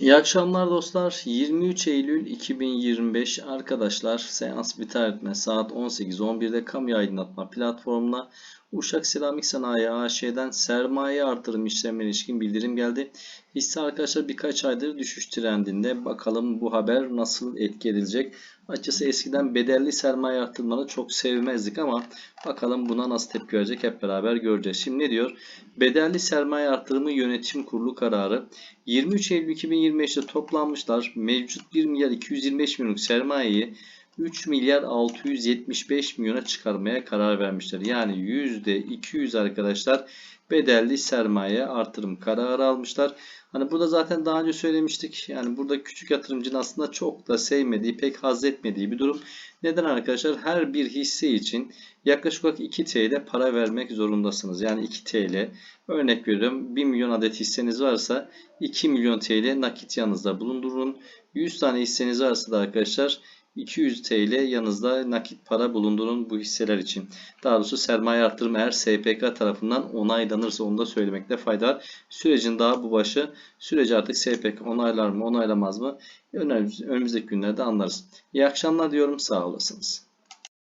İyi akşamlar dostlar. 23 Eylül 2025 arkadaşlar seans biter saat 18.11'de kamu aydınlatma platformuna Uşak Seramik Sanayi AŞ'den sermaye artırım işlemine ilişkin bildirim geldi. Hisse arkadaşlar birkaç aydır düşüş trendinde. Bakalım bu haber nasıl etki edilecek. Açıkçası eskiden bedelli sermaye artırımları çok sevmezdik ama bakalım buna nasıl tepki verecek hep beraber göreceğiz. Şimdi ne diyor? Bedelli sermaye artırımı yönetim kurulu kararı 23 Eylül 2025'te toplanmışlar. Mevcut 1 milyar 225 milyonluk sermayeyi 3 milyar 675 milyona çıkarmaya karar vermişler. Yani %200 arkadaşlar bedelli sermaye artırım kararı almışlar. Hani burada zaten daha önce söylemiştik. Yani burada küçük yatırımcının aslında çok da sevmediği, pek haz etmediği bir durum. Neden arkadaşlar? Her bir hisse için yaklaşık olarak 2 TL para vermek zorundasınız. Yani 2 TL. Örnek veriyorum 1 milyon adet hisseniz varsa 2 milyon TL nakit yanınızda bulundurun. 100 tane hisseniz varsa da arkadaşlar 200 TL yanınızda nakit para bulundurun bu hisseler için. Daha doğrusu sermaye artırımı eğer SPK tarafından onaylanırsa onu da söylemekte fayda var. Sürecin daha bu başı. Süreci artık SPK onaylar mı onaylamaz mı? Önümüzdeki günlerde anlarız. İyi akşamlar diyorum. Sağ olasınız.